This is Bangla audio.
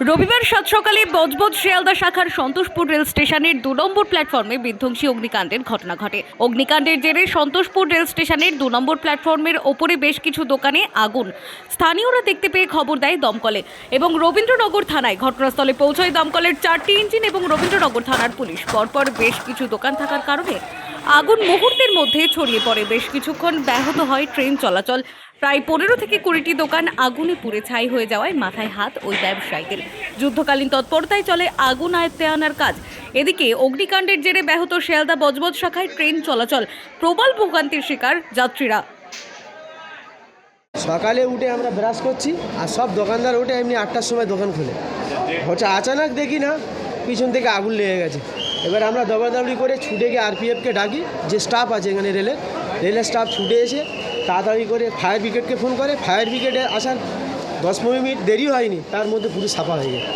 রবিবার সাত সকালে বজবজ শিয়ালদা শাখার সন্তোষপুর রেল স্টেশনের দু নম্বর প্ল্যাটফর্মে বিধ্বংসী অগ্নিকাণ্ডের ঘটনা ঘটে। অগ্নিকাণ্ডের জেরে সন্তোষপুর রেল স্টেশনের দু নম্বর প্ল্যাটফর্মের ওপরে বেশ কিছু দোকানে আগুন। স্থানীয়রা দেখতে পেয়ে খবর দেয় দমকলে এবং রবীন্দ্রনগর থানায় ঘটনাস্থলে পৌঁছায় দমকলের চারটি ইঞ্জিন এবং রবীন্দ্রনগর থানার পুলিশ। পরপর বেশ কিছু দোকান থাকার কারণে আগুন মুহূর্তের মধ্যে ছড়িয়ে পড়ে। বেশ কিছুক্ষণ ব্যাহত হয় ট্রেন চলাচল। প্রায় পনেরো থেকে কুড়িটি দোকান আগুনে পুড়ে ছাই হয়ে যাওয়ায় মাথায় হাত ওই ব্যবসায়ীদের। যুদ্ধকালীন তৎপরতায় চলে আগুন আয়ত্তে আনার কাজ। এদিকে অগ্নিকাণ্ডের জেরে ব্যাহত শিয়ালদা বজবজ শাখায় ট্রেন চলাচল। প্রবল ভোগান্তির শিকার যাত্রীরা। সকালে উঠে আমরা ব্রাশ করছি আর সব দোকানদার উঠে এমনি আটটার সময় দোকান খুলে। হচ্ছে আচানক দেখি না, পিছন থেকে আগুন লেগে গেছে। এবার আমরা দৌড়াদৌড়ি করে ছুটে গিয়ে আরপিএফকে ডাকি, যে স্টাফ আছে এখানে রেলের রেলের স্টাফ ছুটে এসে তাড়াতাড়ি করে ফায়ার ব্রিগেডকে ফোন করে। ফায়ার ব্রিগেডে আসার দশ পনেরো মিনিট দেরি হয়নি, তার মধ্যে পুরো সাফা হয়ে গেছে।